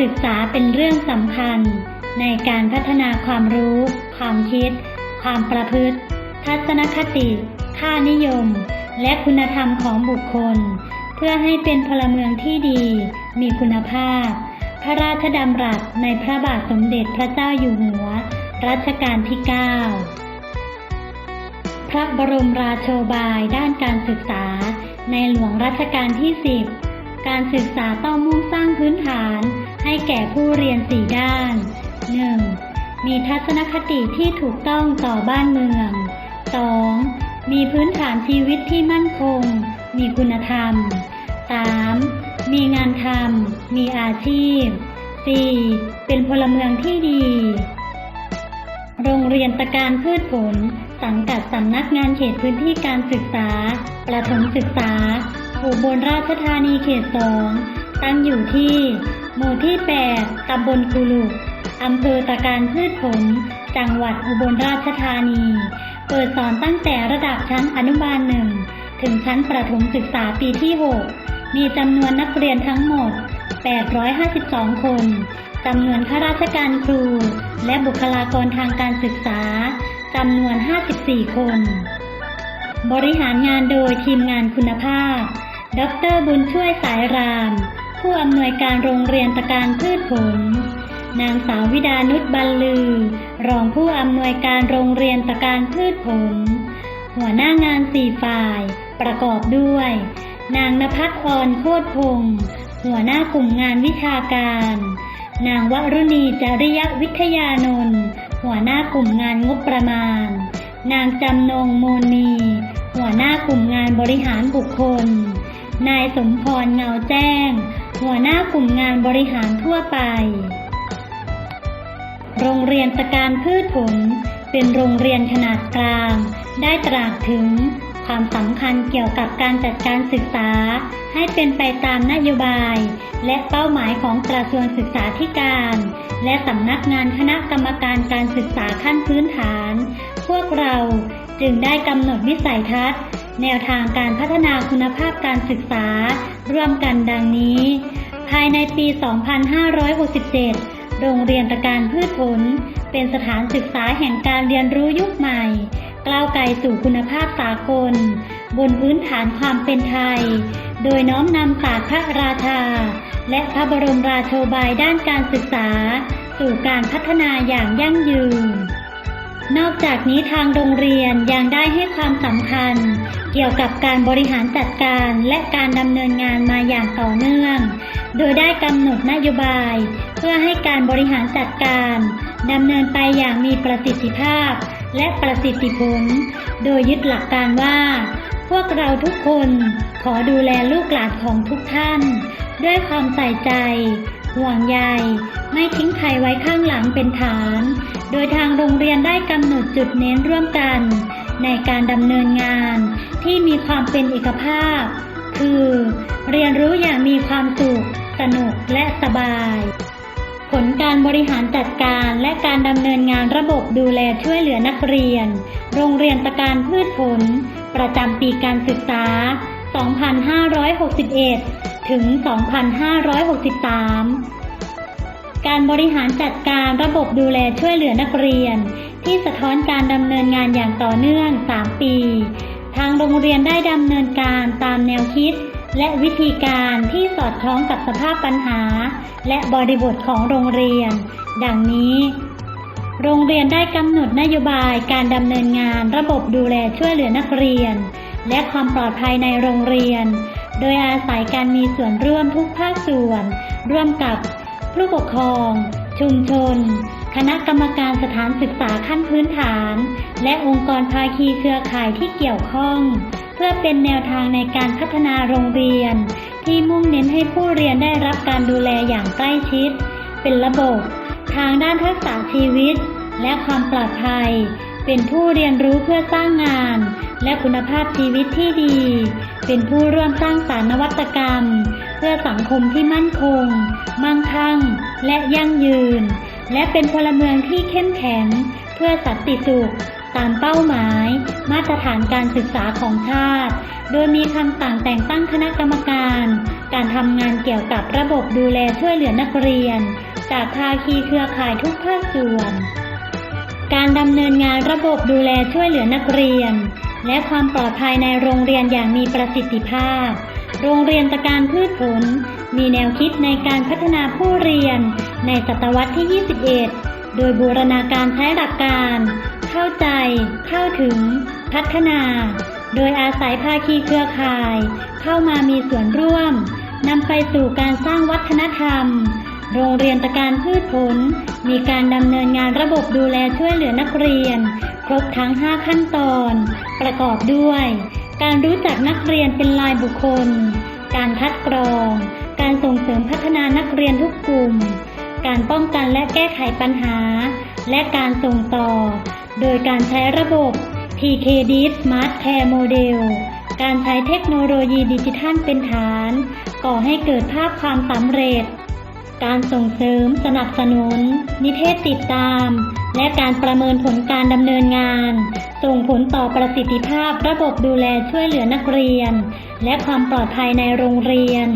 ศึกษาเป็นเรื่องสำคัญ ในการพัฒนาความรู้ ความคิด ความประพฤติ ทัศนคติ ค่านิยม และคุณธรรมของบุคคล เพื่อให้เป็นพลเมืองที่ดี มีคุณภาพ พระราชดำรัสในพระบาทสมเด็จพระเจ้าอยู่หัว รัชกาลที่ 9 พระบรมราโชบายด้านการศึกษา ในหลวงรัชกาลที่ 10 การศึกษาต้องมุ่งสร้างพื้นฐาน ให้แก่ผู้เรียนสี่ด้าน 1. มีทัศนคติที่ถูกต้องต่อบ้านเมือง 2. มีพื้นฐานชีวิตที่มั่นคง มีคุณธรรม 3. มีงานทำ มีอาชีพ 4. เป็นพลเมืองที่ดี โรงเรียนตะการพืชผล สังกัดสำนักงานเขตพื้นที่การศึกษา ประถมศึกษา อุบลราชธานีเขตสอง ตั้งอยู่ที่ หมู่ที่ 8 ตำบลคุลุกอำเภอตะการพืชผล จังหวัดอุบลราชธานี เปิดสอนตั้งแต่ระดับชั้นอนุบาลหนึ่งถึงชั้นประถมศึกษาปีที่ 6 มีจำนวนนักเรียนทั้งหมด 852 คน จำนวนข้าราชการครู และบุคลากรทางการศึกษา จำนวน 54 คน บริหารงานโดยทีมงานคุณภาพ ดรบุญช่วยสายราม ผู้อำนวยการโรงเรียนตะการพืชผล นางสาววิดานุชบัลลือ รองผู้อำนวยการโรงเรียนตะการพืชผล หัวหน้างานสี่ฝ่าย ประกอบด้วย นางนภัสออนโคตรพงศ์หัวหน้ากลุ่มงานวิชาการ นางวรุณีจริยวิทยานนท์หัวหน้ากลุ่มงานงบประมาณ นางจำนงโมนีหัวหน้ากลุ่มงานบริหารบุคคล นายสมพรเงาแจ้ง หัวหน้ากลุ่มงานบริหารทั่วไป โรงเรียนตะการพืชผล เป็นโรงเรียนขนาดกลาง ได้ตรากถึงความสำคัญเกี่ยวกับการจัดการศึกษา ให้เป็นไปตามนโยบาย และเป้าหมายของกระทรวงศึกษาธิการ และสำนักงานคณะกรรมการการศึกษาขั้นพื้นฐาน พวกเราจึงได้กำหนดวิสัยทัศน์ แนวทางการพัฒนาคุณภาพการศึกษา ร่วมกันดังนี้ ภายในปี 2567 โรงเรียนตะการพืชผล เป็นสถานศึกษาแห่งการเรียนรู้ยุคใหม่ กล้าวไกลสู่คุณภาพสากล บนพื้นฐานความเป็นไทย โดยน้อมนำศาสตร์พระราชา และพระบรมราโชบายด้านการศึกษา สู่การพัฒนาอย่างยั่งยืน นอกจากนี้ทางโรงเรียนยังได้ให้ความสำคัญ เกี่ยวกับการบริหารจัดการและการดำเนินงานมาอย่างต่อเนื่อง โดยได้กำหนดนโยบาย เพื่อให้การบริหารจัดการดำเนินไปอย่างมีประสิทธิภาพ และประสิทธิผล โดยยึดหลักการว่า พวกเราทุกคนขอดูแลลูกหลานของทุกท่าน ด้วยความใส่ใจ ห่วงใยไม่ทิ้งใครไว้ข้างหลังเป็นฐาน โดยทางโรงเรียนได้กำหนดจุดเน้นร่วมกัน ในการดำเนินงานที่มีความเป็นเอกภาพ คือ เรียนรู้อย่างมีความสุข สนุกและสบาย ผลการบริหารจัดการและการดำเนินงานระบบดูแลช่วยเหลือนักเรียน โรงเรียนตะการพืชผล ประจำปีการศึกษา 2561 ถึง 2563 การบริหารจัดการระบบดูแลช่วยเหลือนักเรียน ที่สะท้อนการดำเนินงานอย่างต่อเนื่อง 3 ปี ทางโรงเรียนได้ดำเนินการตามแนวคิด และวิธีการที่สอดคล้องกับสภาพปัญหา และบริบทของโรงเรียน ดังนี้โรงเรียนได้กำหนดนโยบายการดำเนินงานระบบดูแลช่วยเหลือนักเรียน และความปลอดภัยในโรงเรียน โดยอาศัยการมีส่วนร่วมทุกภาคส่วน ร่วมกับผู้ปกครอง ชุมชน คณะกรรมการสถานศึกษาขั้นพื้นฐาน และองค์กรภาคีเครือข่ายที่เกี่ยวข้อง เพื่อเป็นแนวทางในการพัฒนาโรงเรียน ที่มุ่งเน้นให้ผู้เรียนได้รับการดูแลอย่างใกล้ชิด เป็นระบบ ทางด้านทักษะชีวิต และความปลอดภัย เป็นผู้เรียนรู้เพื่อสร้างงาน และคุณภาพชีวิตที่ดี เป็นผู้ร่วมสร้างสารรค์นวัตกรรม เพื่อสังคมที่มั่นคง มั่งคั่ง และยั่งยืน และเป็นพลเมืองที่เข้มแข็ง เพื่อสันติสุข ตามเป้าหมาย มาตรฐานการศึกษาของชาติ โดยมีคำสั่งแต่งตั้งคณะกรรมการ การทำงานเกี่ยวกับระบบดูแลช่วยเหลือนักเรียน จากภาคีเครือข่ายทุกภาคส่วน การดำเนินงานระบบดูแลช่วยเหลือนักเรียน และความปลอดภัยในโรงเรียนอย่างมีประสิทธิภาพ โรงเรียนตะการพืชผล มีแนวคิดในการพัฒนาผู้เรียน ในศตวรรษที่ 21 โดยบูรณาการใช้หลักการ เข้าใจ เข้าถึง พัฒนา โดยอาศัยภาคีเครือข่าย เข้ามามีส่วนร่วมนำไปสู่การสร้างวัฒนธรรม โรงเรียนตะการพืชผล มีการดำเนินงานระบบดูแลช่วยเหลือนักเรียน ครบทั้ง 5 ขั้นตอน ประกอบด้วย การรู้จักนักเรียนเป็นรายบุคคล การคัดกรอง การส่งเสริมพัฒนานักเรียนทุกกลุ่ม การป้องกันและแก้ไขปัญหา และการส่งต่อ โดยการใช้ระบบ TKD Smart Care Model การใช้เทคโนโลยีดิจิทัลเป็นฐาน ก่อให้เกิดภาพความสำเร็จ การส่งเสริมสนับสนุน นิเทศติดตาม และการประเมินผลการดำเนินงาน ส่งผลต่อประสิทธิภาพระบบดูแลช่วยเหลือนักเรียน และความปลอดภัยในโรงเรียน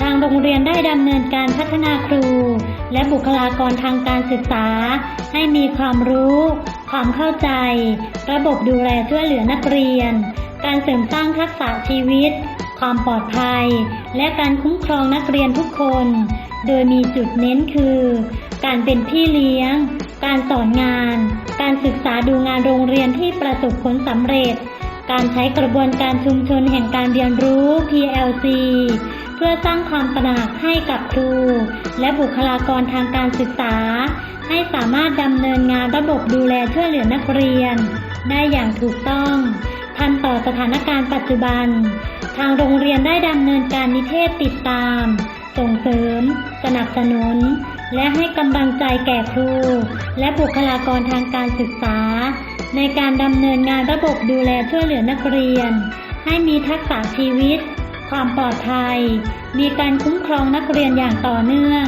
ทางโรงเรียนได้ดำเนินการพัฒนาครู และบุคลากรทางการศึกษา ให้มีความรู้ ความเข้าใจ ระบบดูแลช่วยเหลือนักเรียน การเสริมสร้างทักษะชีวิต ความปลอดภัย และการคุ้มครองนักเรียนทุกคน โดยมีจุดเน้นคือ การเป็นพี่เลี้ยง การสอนงาน การศึกษาดูงานโรงเรียนที่ประสบผลสำเร็จ การใช้กระบวนการชุมชนแห่งการเรียนรู้ PLC เพื่อสร้างความตระหนักให้กับครู และบุคลากรทางการศึกษา ให้สามารถดำเนินงานระบบดูแลช่วยเหลือนักเรียน ได้อย่างถูกต้อง ทันต่อสถานการณ์ปัจจุบัน ทางโรงเรียนได้ดำเนินการนิเทศติดตาม ส่งเสริม สนับสนุน และให้กำลังใจแก่ครู และบุคลากรทางการศึกษา ในการดำเนินงานระบบดูแลช่วยเหลือนักเรียน ให้มีทักษะชีวิต ความปลอดภัย มีการคุ้มครองนักเรียนอย่างต่อเนื่อง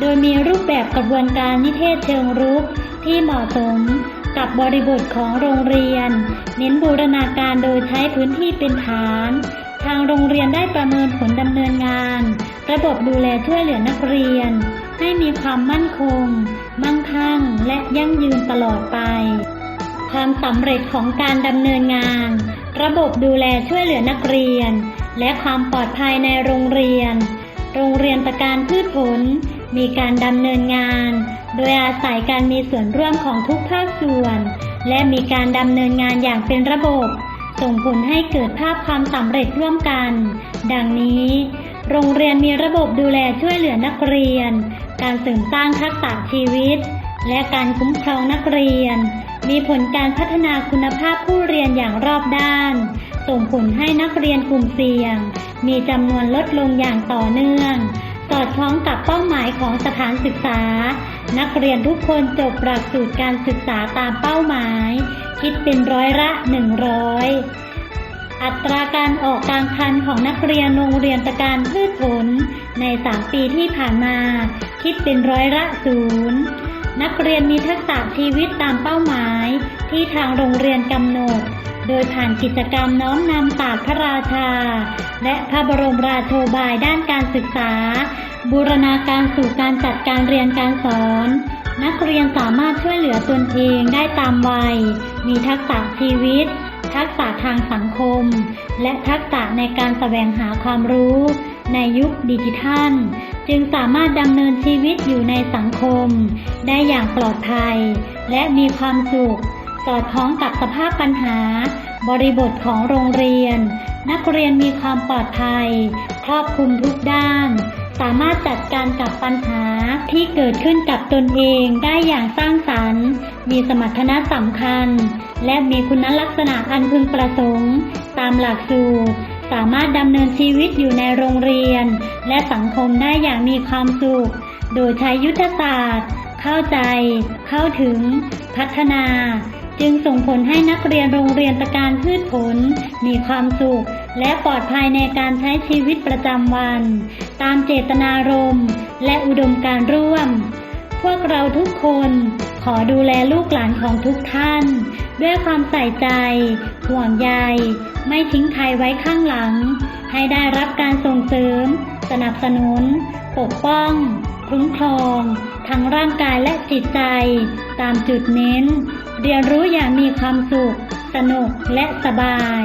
โดยมีรูปแบบกระบวนการนิเทศเชิงรุกที่เหมาะสมกับบริบทของโรงเรียน เน้นบูรณาการโดยใช้พื้นที่เป็นฐาน ทางโรงเรียนได้ประเมินผลดำเนินงาน ระบบดูแลช่วยเหลือนักเรียน ให้มีความมั่นคง มั่งคั่ง และยั่งยืนตลอดไป ความสำเร็จของการดำเนินงาน ระบบดูแลช่วยเหลือนักเรียน และความปลอดภัยในโรงเรียน โรงเรียนตะการพืชผล มีการดำเนินงาน โดยอาศัยการมีส่วนร่วมของทุกภาคส่วน และมีการดำเนินงานอย่างเป็นระบบ ส่งผลให้เกิดภาพความสำเร็จร่วมกัน ดังนี้ โรงเรียนมีระบบดูแลช่วยเหลือนักเรียน การเสริมสร้างทักษะชีวิต และการคุ้มครองนักเรียน มีผลการพัฒนาคุณภาพผู้เรียนอย่างรอบด้าน ส่งผลให้นักเรียนกลุ่มเสี่ยง มีจำนวนลดลงอย่างต่อเนื่องสอดคล้องกับเป้าหมายของสถานศึกษา นักเรียนทุกคนจบหลักสูตรการศึกษาตามเป้าหมาย คิดเป็นร้อยละ100อัตราการออกกลางคันของนักเรียนโรงเรียนตะการพืชผล ใน 3 ปีที่ผ่านมา คิดเป็นร้อยละศูนย์นักเรียนมีทักษะชีวิตตามเป้าหมาย ที่ทางโรงเรียนกำหนด โดยผ่านกิจกรรมน้อมนำศาสตร์พระราชา และพระบรมราโชบายด้านการศึกษา บูรณาการสู่การจัดการเรียนการสอน นักเรียนสามารถช่วยเหลือตนเองได้ตามวัย มีทักษะชีวิต ทักษะทางสังคม และทักษะในการแสวงหาความรู้ ในยุคดิจิทัล จึงสามารถดำเนินชีวิตอยู่ในสังคม ได้อย่างปลอดภัย และมีความสุข สอดคล้องกับสภาพปัญหา บริบทของโรงเรียน นักเรียนมีความปลอดภัย ครอบคลุมทุกด้าน สามารถจัดการกับปัญหาที่เกิดขึ้นกับตนเองได้อย่างสร้างสรรค์ มีสมรรถนะสำคัญ และมีคุณลักษณะอันพึงประสงค์ ตามหลักสูตร สามารถดำเนินชีวิตอยู่ในโรงเรียน และสังคมได้อย่างมีความสุข โดยใช้ยุทธศาสตร์ เข้าใจ เข้าถึง พัฒนา จึงส่งผลให้นักเรียนโรงเรียนตะการพืชผล มีความสุข และปลอดภัยในการใช้ชีวิตประจำวัน ตามเจตนารมณ์และอุดมการร่วม พวกเราทุกคนขอดูแลลูกหลานของทุกท่าน ด้วยความใส่ใจ ห่วงใย ไม่ทิ้งใครไว้ข้างหลัง ให้ได้รับการส่งเสริม สนับสนุน ปกป้อง คุ้มครอง ทั้งร่างกายและจิตใจ ตามจุดเน้น เรียนรู้อย่างมีความสุข สนุกและสบาย